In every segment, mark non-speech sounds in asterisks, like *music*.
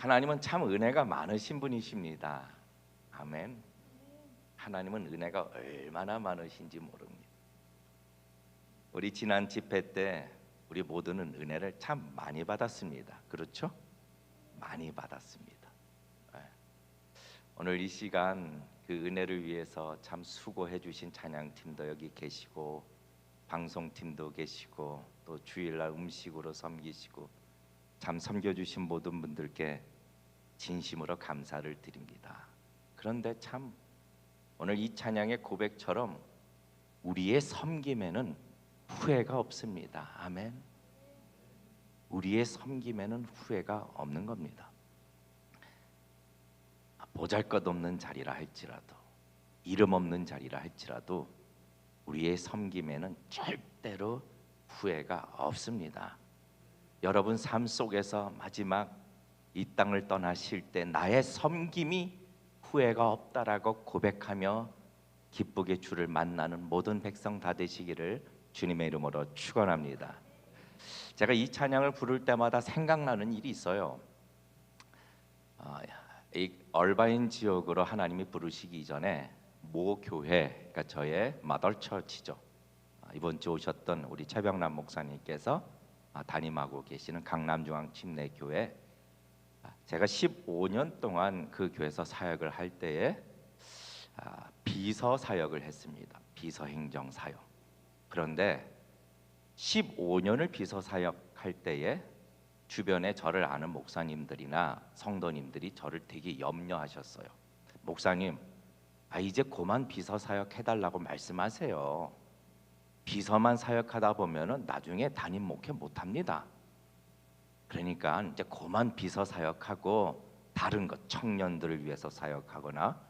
하나님은 참 은혜가 많으신 분이십니다. 아멘. 하나님은 은혜가 얼마나 많으신지 모릅니다. 우리 지난 집회 때 우리 모두는 은혜를 참 많이 받았습니다. 그렇죠? 많이 받았습니다. 예. 오늘 이 시간 그 은혜를 위해서 참 수고해 주신 찬양팀도 여기 계시고 방송팀도 계시고 또 주일날 음식으로 섬기시고 참 섬겨 주신 모든 분들께 진심으로 감사를 드립니다. 그런데 참 오늘 이 찬양의 고백처럼 우리의 섬김에는 후회가 없습니다. 아멘. 우리의 섬김에는 후회가 없는 겁니다. 보잘것없는 자리라 할지라도 이름 없는 자리라 할지라도 우리의 섬김에는 절대로 후회가 없습니다. 여러분 삶 속에서 마지막 이 땅을 떠나실 때 나의 섬김이 후회가 없다라고 고백하며 기쁘게 주를 만나는 모든 백성 다 되시기를 주님의 이름으로 축원합니다. 제가 이 찬양을 부를 때마다 생각나는 일이 있어요. 아, 이 얼바인 지역으로 하나님이 부르시기 전에 모 교회, 그러니까 저의 마덜 처치죠. 아, 이번 주 오셨던 우리 최병남 목사님께서 아, 담임하고 계시는 강남중앙 침례교회. 아, 제가 15년 동안 그 교회에서 사역을 할 때에 아, 비서 사역을 했습니다. 비서 행정 사역. 그런데 15년을 비서 사역할 때에 주변에 저를 아는 목사님들이나 성도님들이 저를 되게 염려하셨어요. 목사님, 아 이제 그만 비서 사역 해달라고 말씀하세요. 비서만 사역하다 보면은 나중에 담임 목회 못 합니다. 그러니까 이제 그만 비서 사역하고 다른 것 청년들을 위해서 사역하거나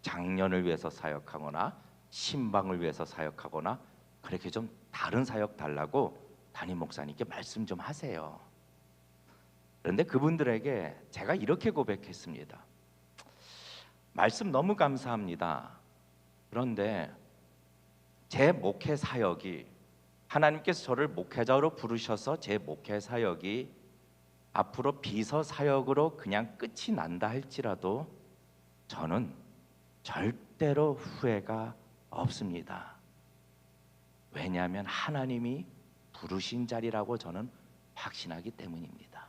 장년을 위해서 사역하거나 신방을 위해서 사역하거나 그렇게 좀 다른 사역 달라고 담임 목사님께 말씀 좀 하세요. 그런데 그분들에게 제가 이렇게 고백했습니다. 말씀 너무 감사합니다. 그런데 제 목회 사역이 하나님께서 저를 목회자로 부르셔서 제 목회 사역이 앞으로 비서 사역으로 그냥 끝이 난다 할지라도 저는 절대로 후회가 없습니다. 왜냐하면 하나님이 부르신 자리라고 저는 확신하기 때문입니다.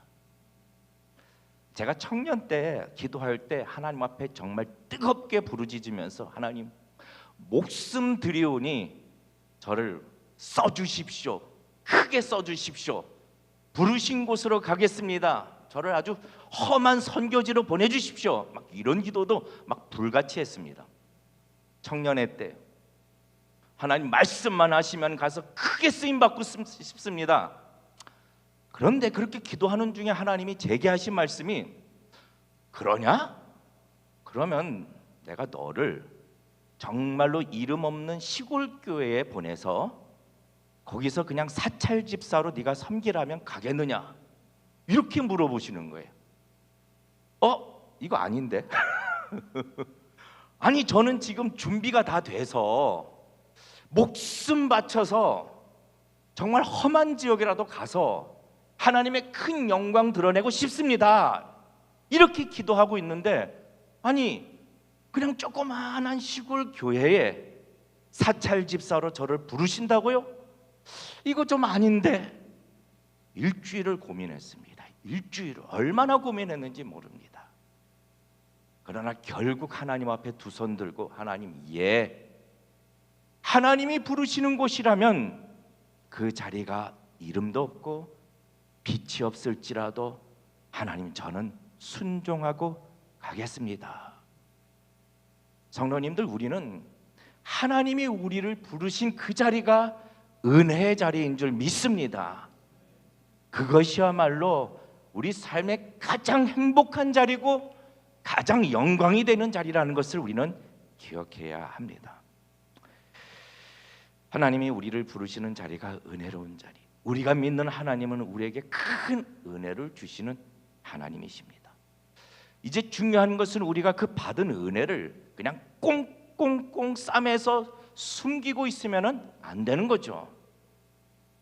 제가 청년 때 기도할 때 하나님 앞에 정말 뜨겁게 부르짖으면서 하나님 목숨 드리오니 저를 써주십시오. 크게 써주십시오. 부르신 곳으로 가겠습니다. 저를 아주 험한 선교지로 보내주십시오. 막 이런 기도도 막 불같이 했습니다. 청년회 때 하나님 말씀만 하시면 가서 크게 쓰임 받고 싶습니다. 그런데 그렇게 기도하는 중에 하나님이 제게 하신 말씀이 그러냐? 그러면 내가 너를 정말로 이름 없는 시골 교회에 보내서 거기서 그냥 사찰 집사로 네가 섬기라면 가겠느냐? 이렇게 물어보시는 거예요. 어? 이거 아닌데? *laughs* 아니 저는 지금 준비가 다 돼서 목숨 바쳐서 정말 험한 지역이라도 가서 하나님의 큰 영광 드러내고 싶습니다. 이렇게 기도하고 있는데 아니 그냥 조그마한 시골 교회에 사찰 집사로 저를 부르신다고요? 이거 좀 아닌데 일주일을 고민했습니다. 일주일 얼마나 고민했는지 모릅니다. 그러나 결국 하나님 앞에 두 손 들고 하나님 예 하나님이 부르시는 곳이라면 그 자리가 이름도 없고 빛이 없을지라도 하나님 저는 순종하고 가겠습니다. 성도님들 우리는 하나님이 우리를 부르신 그 자리가 은혜의 자리인 줄 믿습니다. 그것이야말로 우리 삶의 가장 행복한 자리고 가장 영광이 되는 자리라는 것을 우리는 기억해야 합니다. 하나님이 우리를 부르시는 자리가 은혜로운 자리. 우리가 믿는 하나님은 우리에게 큰 은혜를 주시는 하나님이십니다. 이제 중요한 것은 우리가 그 받은 은혜를 그냥 꽁꽁꽁 싸매서 숨기고 있으면은 안 되는 거죠.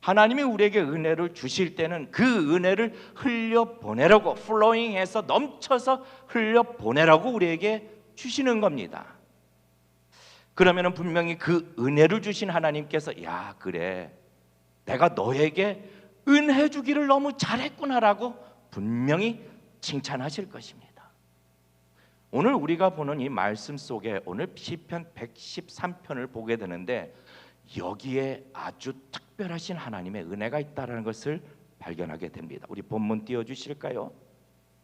하나님이 우리에게 은혜를 주실 때는 그 은혜를 흘려 보내라고 플로잉해서 넘쳐서 흘려 보내라고 우리에게 주시는 겁니다. 그러면은 분명히 그 은혜를 주신 하나님께서 야 그래 내가 너에게 은혜 주기를 너무 잘했구나라고 분명히 칭찬하실 것입니다. 오늘 우리가 보는 이 말씀 속에 오늘 시편 113편을 보게 되는데 여기에 아주 특별하신 하나님의 은혜가 있다라는 것을 발견하게 됩니다. 우리 본문 띄워 주실까요?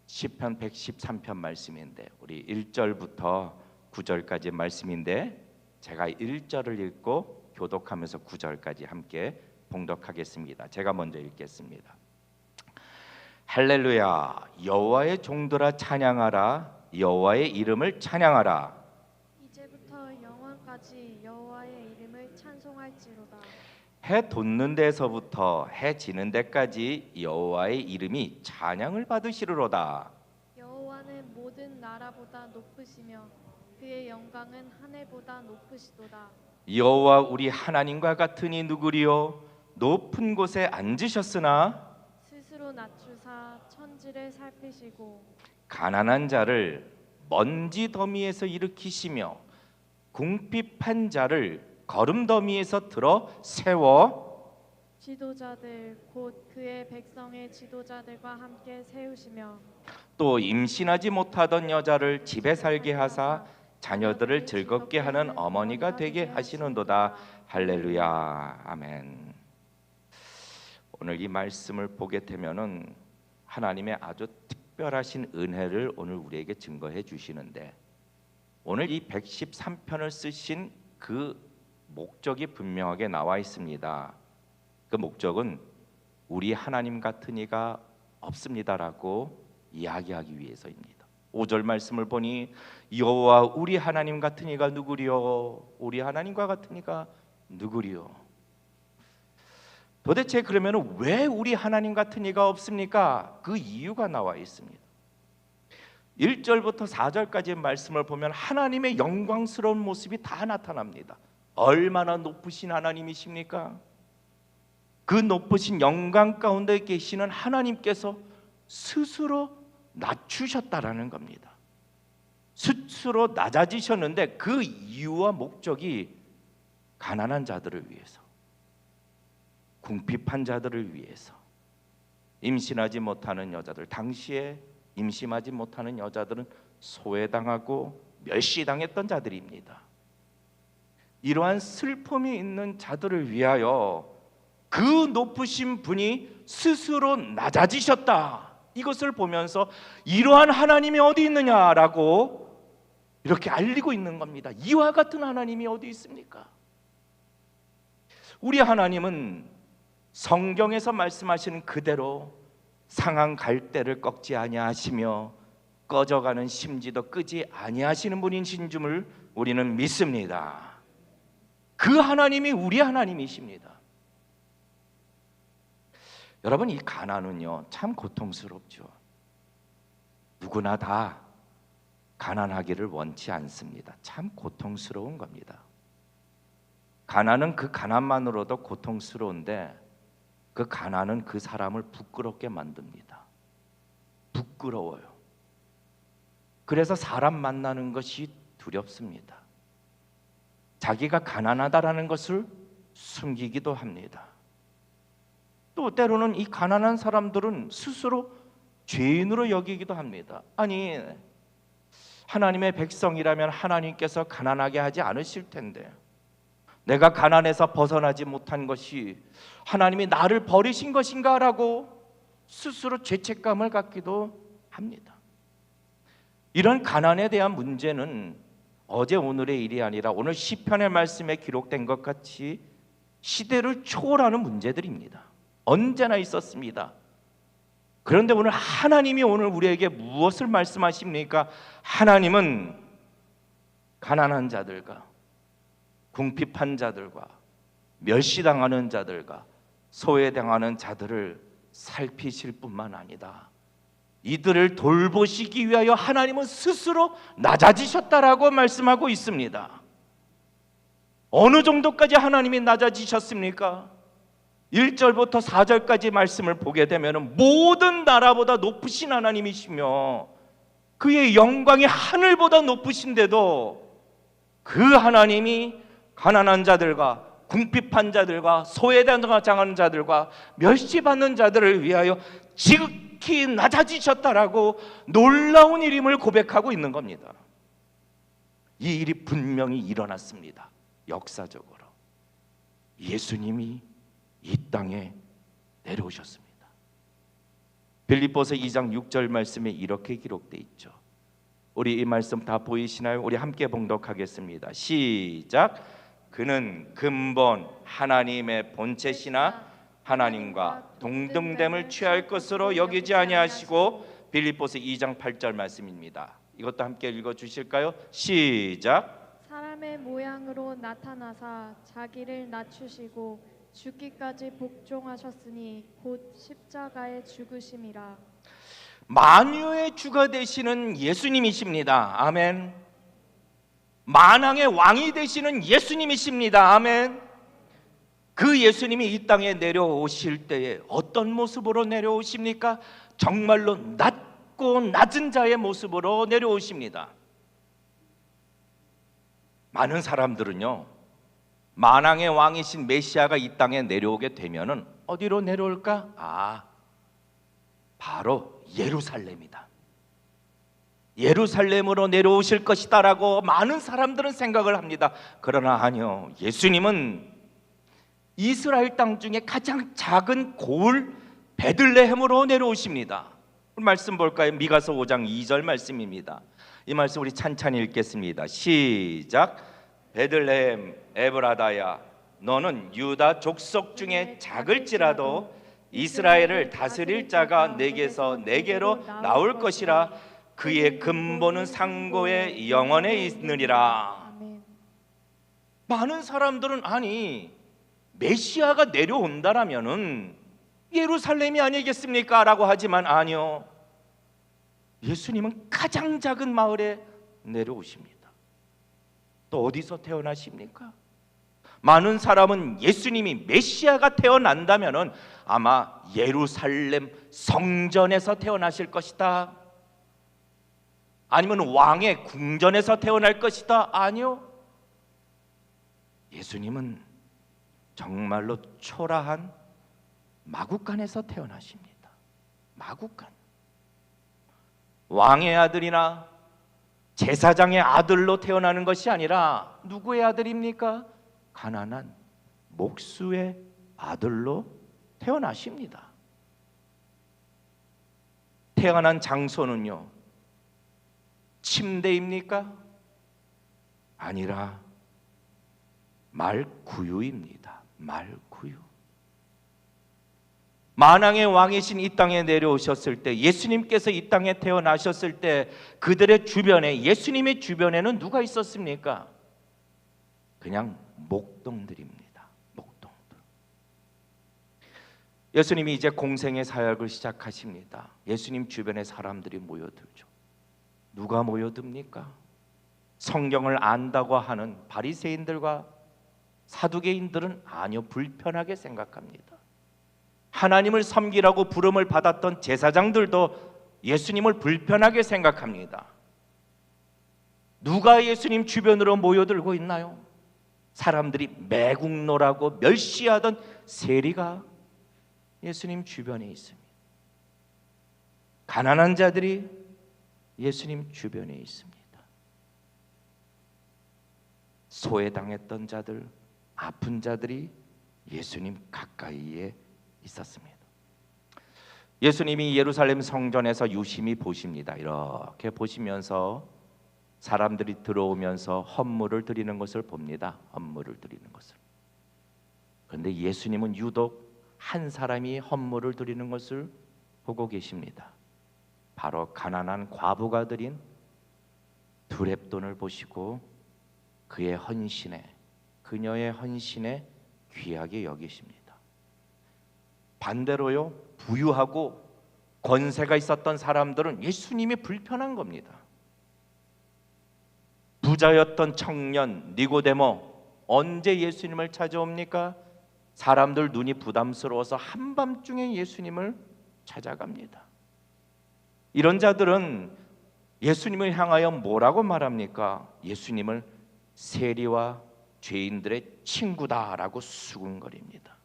시편 113편 말씀인데 우리 1절부터 9절까지 말씀인데 제가 1절을 읽고 교독하면서 9절까지 함께 봉독하겠습니다. 제가 먼저 읽겠습니다. 할렐루야 여호와의 종들아 찬양하라 여호와의 이름을 찬양하라 이제부터 영원까지 여호와의 이름을 찬송할지로다. 해 돋는 데서부터 해 지는 데까지 여호와의 이름이 찬양을 받으시리로다 여호와는 모든 나라보다 높으시며 그의 영광은 하늘보다 높으시도다. 여호와 우리 하나님과 같으니 누구리요 높은 곳에 앉으셨으나 스스로 낮추 사 천지를 살피시고 가난한 자를 먼지 더미에서 일으키시며 궁핍한 자를 거름 더미에서 들어 세워 지도자들 곧 그의 백성의 지도자들과 함께 세우시며 또 임신하지 못하던 여자를 집에 살게 하사 자녀들을 즐겁게 하는 어머니가 되게 하시는도다. 할렐루야. 아멘. 오늘 이 말씀을 보게 되면은 하나님의 아주 특별하신 은혜를 오늘 우리에게 증거해 주시는데 오늘 이 113편을 쓰신 그 목적이 분명하게 나와 있습니다. 그 목적은 우리 하나님 같은 이가 없습니다라고 이야기하기 위해서입니다. 5절 말씀을 보니 여호와 우리 하나님 같은 이가 누구리요? 우리 하나님과 같은 이가 누구리요? 도대체 그러면 왜 우리 하나님 같은 이가 없습니까? 그 이유가 나와 있습니다. 1절부터 4절까지의 말씀을 보면 하나님의 영광스러운 모습이 다 나타납니다. 얼마나 높으신 하나님이십니까? 그 높으신 영광 가운데 계시는 하나님께서 스스로 낮추셨다라는 겁니다. 스스로 낮아지셨는데 그 이유와 목적이 가난한 자들을 위해서 궁핍한 자들을 위해서 임신하지 못하는 여자들 당시에 임신하지 못하는 여자들은 소외당하고 멸시당했던 자들입니다. 이러한 슬픔이 있는 자들을 위하여 그 높으신 분이 스스로 낮아지셨다. 이것을 보면서 이러한 하나님이 어디 있느냐라고 이렇게 알리고 있는 겁니다. 이와 같은 하나님이 어디 있습니까? 우리 하나님은 성경에서 말씀하시는 그대로 상한 갈대를 꺾지 아니하시며 꺼져가는 심지도 끄지 아니하시는 분이신 줄을 우리는 믿습니다. 그 하나님이 우리 하나님이십니다. 여러분 이 가난은요 참 고통스럽죠. 누구나 다 가난하기를 원치 않습니다. 참 고통스러운 겁니다. 가난은 그 가난만으로도 고통스러운데 그 가난은 그 사람을 부끄럽게 만듭니다. 부끄러워요. 그래서 사람 만나는 것이 두렵습니다. 자기가 가난하다라는 것을 숨기기도 합니다. 또 때로는 이 가난한 사람들은 스스로 죄인으로 여기기도 합니다. 아니 하나님의 백성이라면 하나님께서 가난하게 하지 않으실 텐데 내가 가난해서 벗어나지 못한 것이 하나님이 나를 버리신 것인가라고 스스로 죄책감을 갖기도 합니다. 이런 가난에 대한 문제는 어제 오늘의 일이 아니라 오늘 시편의 말씀에 기록된 것 같이 시대를 초월하는 문제들입니다. 언제나 있었습니다. 그런데 오늘 하나님이 오늘 우리에게 무엇을 말씀하십니까? 하나님은 가난한 자들과 궁핍한 자들과 멸시당하는 자들과 소외당하는 자들을 살피실 뿐만 아니다. 이들을 돌보시기 위하여 하나님은 스스로 낮아지셨다라고 말씀하고 있습니다. 어느 정도까지 하나님이 낮아지셨습니까? 1절부터 4절까지 말씀을 보게 되면 모든 나라보다 높으신 하나님이시며 그의 영광이 하늘보다 높으신데도 그 하나님이 가난한 자들과 궁핍한 자들과 소외당하는 자들과 멸시받는 자들을 위하여 지극히 낮아지셨다라고 놀라운 일임을 고백하고 있는 겁니다. 이 일이 분명히 일어났습니다. 역사적으로 예수님이 이 땅에 내려오셨습니다. 빌립보서 2장 6절 말씀에 이렇게 기록돼 있죠. 우리 이 말씀 다 보이시나요? 우리 함께 봉독하겠습니다. 시작. 그는 근본 하나님의 본체시나 하나님과 동등됨을 취할 것으로 여기지 아니하시고 빌립보서 2장 8절 말씀입니다. 이것도 함께 읽어 주실까요? 시작. 사람의 모양으로 나타나사 자기를 낮추시고 죽기까지 복종하셨으니 곧 십자가에 죽으심이라. 만유의 주가 되시는 예수님이십니다. 아멘. 만왕의 왕이 되시는 예수님이십니다. 아멘. 그 예수님이 이 땅에 내려오실 때에 어떤 모습으로 내려오십니까? 정말로 낮고 낮은 자의 모습으로 내려오십니다. 많은 사람들은요. 만왕의 왕이신 메시아가 이 땅에 내려오게 되면은 어디로 내려올까? 아, 바로 예루살렘이다. 예루살렘으로 내려오실 것이다라고 많은 사람들은 생각을 합니다. 그러나 아니요. 예수님은 이스라엘 땅 중에 가장 작은 고을 베들레헴으로 내려오십니다. 말씀 볼까요? 미가서 5장 2절 말씀입니다. 이 말씀 우리 찬찬히 읽겠습니다. 시작. 베들레헴 에브라다야 너는 유다 족속 중에 작을지라도 이스라엘을 다스릴 자가 내게서 내게로 나올 것이라 그의 근본은 상고의 영원에 있느니라. 많은 사람들은 아니 메시아가 내려온다라면은 예루살렘이 아니겠습니까라고 하지만 아니요. 예수님은 가장 작은 마을에 내려오십니다. 또 어디서 태어나십니까? 많은 사람은 예수님이 메시아가 태어난다면은 아마 예루살렘 성전에서 태어나실 것이다. 아니면 왕의 궁전에서 태어날 것이다. 아니요. 예수님은 정말로 초라한 마국간에서 태어나십니다. 마국간. 왕의 아들이나 제사장의 아들로 태어나는 것이 아니라 누구의 아들입니까? 가난한 목수의 아들로 태어나십니다. 태어난 장소는요. 침대입니까? 아니라 말구유입니다. 말구유. 만왕의 왕이신 이 땅에 내려오셨을 때 예수님께서 이 땅에 태어나셨을 때 그들의 주변에 예수님의 주변에는 누가 있었습니까? 그냥 목동들입니다. 목동들. 예수님이 이제 공생의 사역을 시작하십니다. 예수님 주변에 사람들이 모여들죠. 누가 모여듭니까? 성경을 안다고 하는 바리새인들과 사두개인들은 아니요 불편하게 생각합니다. 하나님을 섬기라고 부름을 받았던 제사장들도 예수님을 불편하게 생각합니다. 누가 예수님 주변으로 모여들고 있나요? 사람들이 매국노라고 멸시하던 세리가 예수님 주변에 있습니다. 가난한 자들이 예수님 주변에 있습니다. 소외당했던 자들, 아픈 자들이 예수님 가까이에 있었습니다. 예수님이 예루살렘 성전에서 유심히 보십니다. 이렇게 보시면서 사람들이 들어오면서 헌물을 드리는 것을 봅니다. 헌물을 드리는 것을. 그런데 예수님은 유독 한 사람이 헌물을 드리는 것을 보고 계십니다. 바로 가난한 과부가 드린 두 랩돈을 보시고 그의 헌신에 그녀의 헌신에 귀하게 여기십니다. 반대로요 부유하고 권세가 있었던 사람들은 예수님이 불편한 겁니다. 부자였던 청년 니고데모 언제 예수님을 찾아옵니까? 사람들 눈이 부담스러워서 한밤중에 예수님을 찾아갑니다. 이런 자들은 예수님을 향하여 뭐라고 말합니까? 예수님을 세리와 죄인들의 친구다라고 수군거립니다.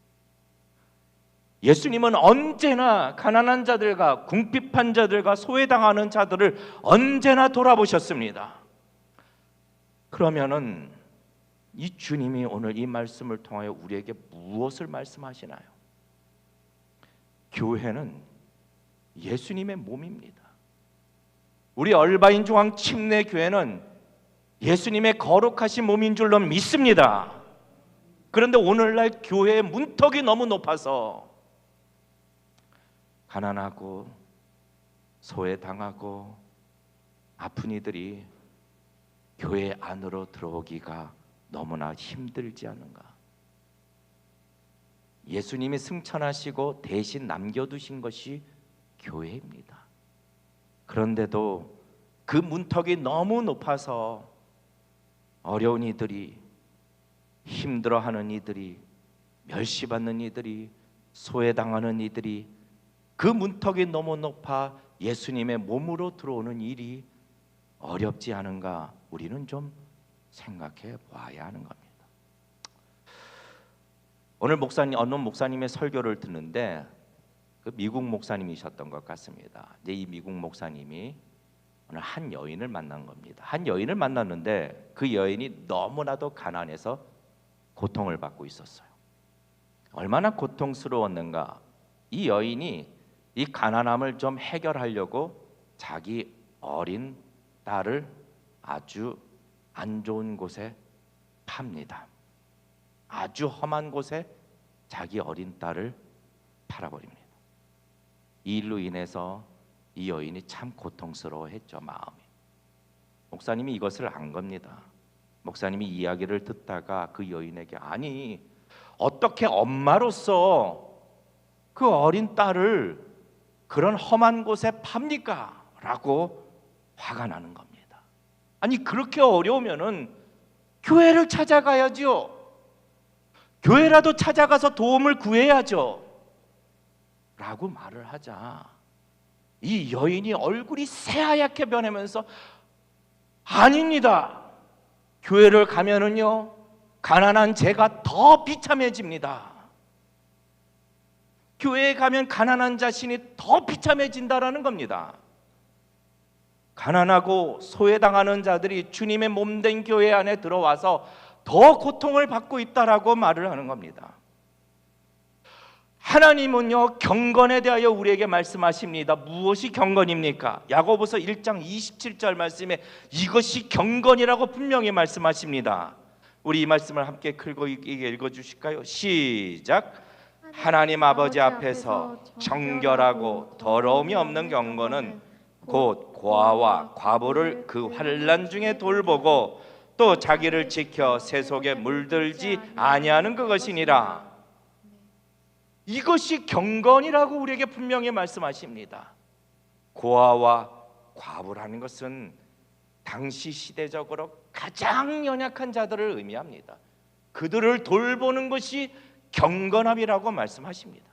예수님은 언제나 가난한 자들과 궁핍한 자들과 소외당하는 자들을 언제나 돌아보셨습니다. 그러면은 이 주님이 오늘 이 말씀을 통하여 우리에게 무엇을 말씀하시나요? 교회는 예수님의 몸입니다. 우리 얼바인 중앙 침례 교회는 예수님의 거룩하신 몸인 줄로 믿습니다. 그런데 오늘날 교회의 문턱이 너무 높아서 가난하고 소외당하고 아픈 이들이 교회 안으로 들어오기가 너무나 힘들지 않은가? 예수님이 승천하시고 대신 남겨두신 것이 교회입니다. 그런데도 그 문턱이 너무 높아서 어려운 이들이 힘들어하는 이들이 멸시받는 이들이 소외당하는 이들이 그 문턱이 너무 높아 예수님의 몸으로 들어오는 일이 어렵지 않은가 우리는 좀 생각해 봐야 하는 겁니다. 오늘 목사님 어느 목사님의 설교를 듣는데 그 미국 목사님이셨던 것 같습니다. 이제 이 미국 목사님이 오늘 한 여인을 만난 겁니다. 한 여인을 만났는데 그 여인이 너무나도 가난해서 고통을 받고 있었어요. 얼마나 고통스러웠는가? 이 여인이 이 가난함을 좀 해결하려고 자기 어린 딸을 아주 안 좋은 곳에 팝니다. 아주 험한 곳에 자기 어린 딸을 팔아버립니다. 이 일로 인해서 이 여인이 참 고통스러워했죠 마음이. 목사님이 이것을 안 겁니다. 목사님이 이야기를 듣다가 그 여인에게 아니 어떻게 엄마로서 그 어린 딸을 그런 험한 곳에 팝니까? 라고 화가 나는 겁니다. 아니 그렇게 어려우면은 교회를 찾아가야죠. 교회라도 찾아가서 도움을 구해야죠. 라고 말을 하자 이 여인이 얼굴이 새하얗게 변하면서 아닙니다. 교회를 가면은요 가난한 제가 더 비참해집니다. 교회에 가면 가난한 자신이 더 비참해진다라는 겁니다. 가난하고 소외당하는 자들이 주님의 몸된 교회 안에 들어와서 더 고통을 받고 있다라고 말을 하는 겁니다. 하나님은요 경건에 대하여 우리에게 말씀하십니다. 무엇이 경건입니까? 야고보서 1장 27절 말씀에 이것이 경건이라고 분명히 말씀하십니다. 우리 이 말씀을 함께 읽어 주실까요? 시작. 하나님 아버지 앞에서 정결하고 더러움이 없는 경건은 곧 고아와 과부를 그 환란 중에 돌보고 또 자기를 지켜 세속에 물들지 아니하는 그것이니라. 이것이 경건이라고 우리에게 분명히 말씀하십니다. 고아와 과부라는 것은 당시 시대적으로 가장 연약한 자들을 의미합니다. 그들을 돌보는 것이 경건함이라고 말씀하십니다.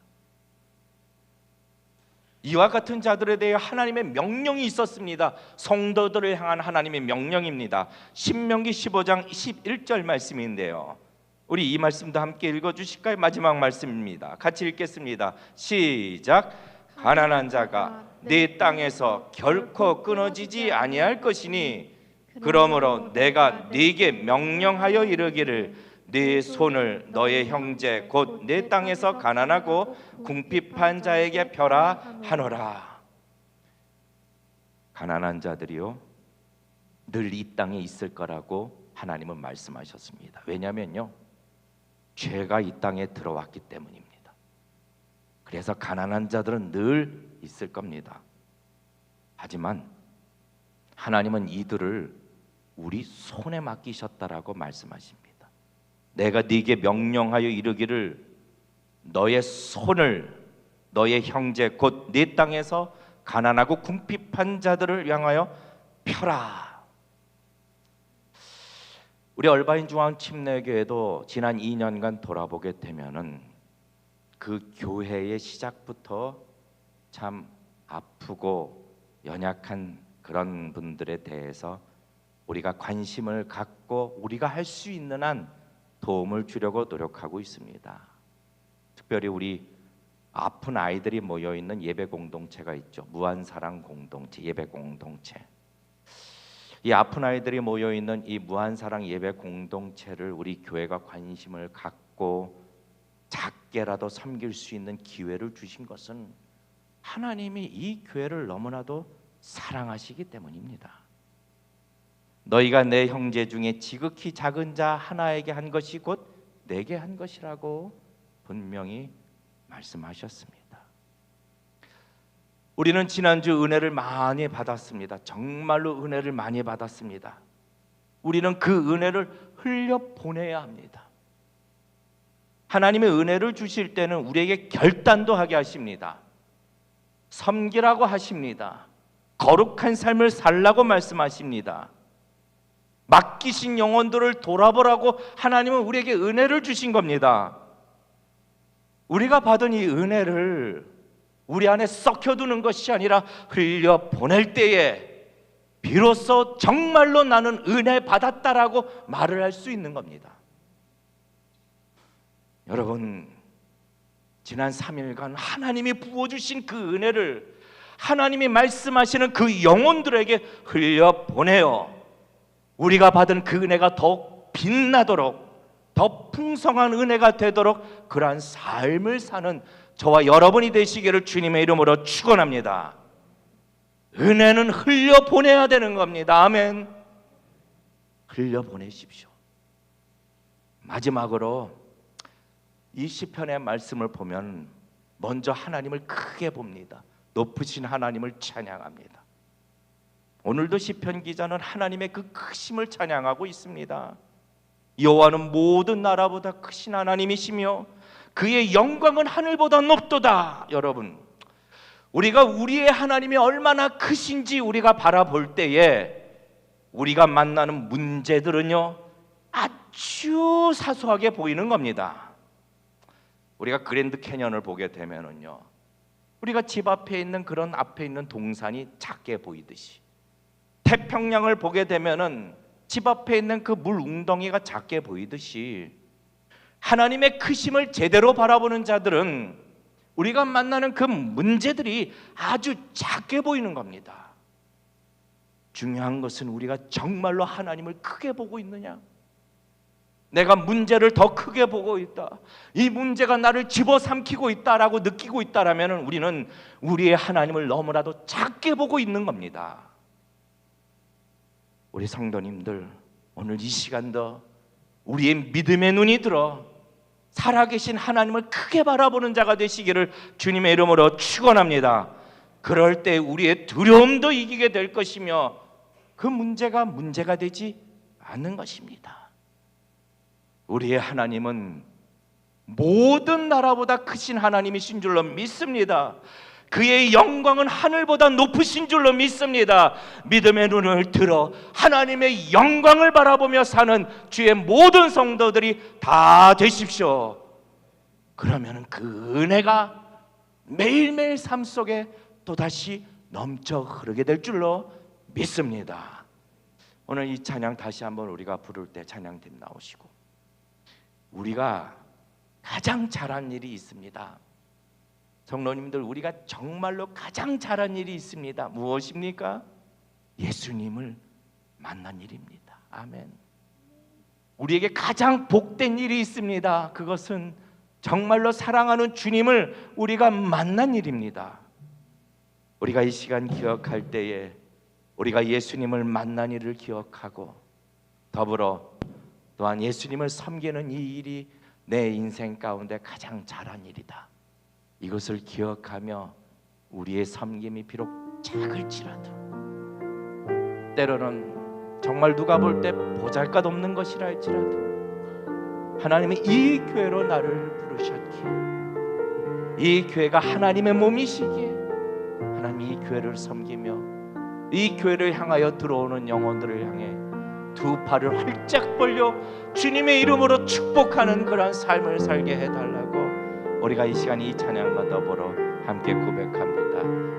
이와 같은 자들에 대해 하나님의 명령이 있었습니다. 성도들을 향한 하나님의 명령입니다. 신명기 15장 11절 말씀인데요. 우리 이 말씀도 함께 읽어 주실까요? 마지막 말씀입니다. 같이 읽겠습니다. 시작. 가난한 자가 내 땅에서 결코 끊어지지 아니할 것이니 그러므로 내가 네게 명령하여 이르기를 네 손을 너의 형제 곧 내 땅에서 가난하고 궁핍한 자에게 펴라 하노라. 가난한 자들이요 늘 이 땅에 있을 거라고 하나님은 말씀하셨습니다. 왜냐면요. 죄가 이 땅에 들어왔기 때문입니다. 그래서 가난한 자들은 늘 있을 겁니다. 하지만 하나님은 이들을 우리 손에 맡기셨다라고 말씀하십니다. 내가 네게 명령하여 이르기를 너의 손을 너의 형제 곧 네 땅에서 가난하고 궁핍한 자들을 향하여 펴라. 우리 얼바인 중앙 침례교회도 지난 2년간 돌아보게 되면은 그 교회의 시작부터 참 아프고 연약한 그런 분들에 대해서 우리가 관심을 갖고 우리가 할 수 있는 한 도움을 주려고 노력하고 있습니다. 특별히 우리 아픈 아이들이 모여 있는 예배 공동체가 있죠. 무한사랑 공동체, 예배 공동체. 이 아픈 아이들이 모여 있는 이 무한 사랑 예배 공동체를 우리 교회가 관심을 갖고 작게라도 섬길 수 있는 기회를 주신 것은 하나님이 이 교회를 너무나도 사랑하시기 때문입니다. 너희가 내 형제 중에 지극히 작은 자 하나에게 한 것이 곧 내게 한 것이라고 분명히 말씀하셨습니다. 우리는 지난주 은혜를 많이 받았습니다. 정말로 은혜를 많이 받았습니다. 우리는 그 은혜를 흘려 보내야 합니다. 하나님의 은혜를 주실 때는 우리에게 결단도 하게 하십니다. 섬기라고 하십니다. 거룩한 삶을 살라고 말씀하십니다. 맡기신 영혼들을 돌아보라고 하나님은 우리에게 은혜를 주신 겁니다. 우리가 받은 이 은혜를 우리 안에 썩혀두는 것이 아니라 흘려 보낼 때에 비로소 정말로 나는 은혜 받았다라고 말을 할 수 있는 겁니다. 여러분, 지난 3일간 하나님이 부어주신 그 은혜를 하나님이 말씀하시는 그 영혼들에게 흘려 보내어 우리가 받은 그 은혜가 더욱 빛나도록 더 풍성한 은혜가 되도록 그러한 삶을 사는 저와 여러분이 되시기를 주님의 이름으로 축원합니다. 은혜는 흘려 보내야 되는 겁니다. 아멘. 흘려 보내십시오. 마지막으로 이 시편의 말씀을 보면 먼저 하나님을 크게 봅니다. 높으신 하나님을 찬양합니다. 오늘도 시편 기자는 하나님의 그 크심을 찬양하고 있습니다. 여호와는 모든 나라보다 크신 하나님이시며 그의 영광은 하늘보다 높도다. 여러분, 우리가 우리의 하나님이 얼마나 크신지 우리가 바라볼 때에 우리가 만나는 문제들은요 아주 사소하게 보이는 겁니다. 우리가 그랜드 캐년을 보게 되면은요 우리가 집 앞에 있는 그런 앞에 있는 동산이 작게 보이듯이 태평양을 보게 되면은 집 앞에 있는 그 물 웅덩이가 작게 보이듯이 하나님의 크심을 제대로 바라보는 자들은 우리가 만나는 그 문제들이 아주 작게 보이는 겁니다. 중요한 것은 우리가 정말로 하나님을 크게 보고 있느냐? 내가 문제를 더 크게 보고 있다. 이 문제가 나를 집어삼키고 있다라고 느끼고 있다라면 우리는 우리의 하나님을 너무나도 작게 보고 있는 겁니다. 우리 성도님들 오늘 이 시간도 우리의 믿음의 눈이 들어 살아계신 하나님을 크게 바라보는 자가 되시기를 주님의 이름으로 축원합니다. 그럴 때 우리의 두려움도 이기게 될 것이며 그 문제가 문제가 되지 않는 것입니다. 우리의 하나님은 모든 나라보다 크신 하나님이신 줄로 믿습니다. 그의 영광은 하늘보다 높으신 줄로 믿습니다. 믿음의 눈을 들어 하나님의 영광을 바라보며 사는 주의 모든 성도들이 다 되십시오. 그러면 그 은혜가 매일매일 삶 속에 또다시 넘쳐 흐르게 될 줄로 믿습니다. 오늘 이 찬양 다시 한번 우리가 부를 때 찬양팀 나오시고 우리가 가장 잘한 일이 있습니다. 성도님들 우리가 정말로 가장 잘한 일이 있습니다. 무엇입니까? 예수님을 만난 일입니다. 아멘. 우리에게 가장 복된 일이 있습니다. 그것은 정말로 사랑하는 주님을 우리가 만난 일입니다. 우리가 이 시간 기억할 때에 우리가 예수님을 만난 일을 기억하고 더불어 또한 예수님을 섬기는 이 일이 내 인생 가운데 가장 잘한 일이다. 이것을 기억하며 우리의 섬김이 비록 작을지라도 때로는 정말 누가 볼 때 보잘것없는 것이라 할지라도 하나님이 이 교회로 나를 부르셨기에 이 교회가 하나님의 몸이시기에 하나님이 이 교회를 섬기며 이 교회를 향하여 들어오는 영혼들을 향해 두 팔을 활짝 벌려 주님의 이름으로 축복하는 그러한 삶을 살게 해달라고 우리가 이 시간 이 찬양과 더불어 함께 고백합니다.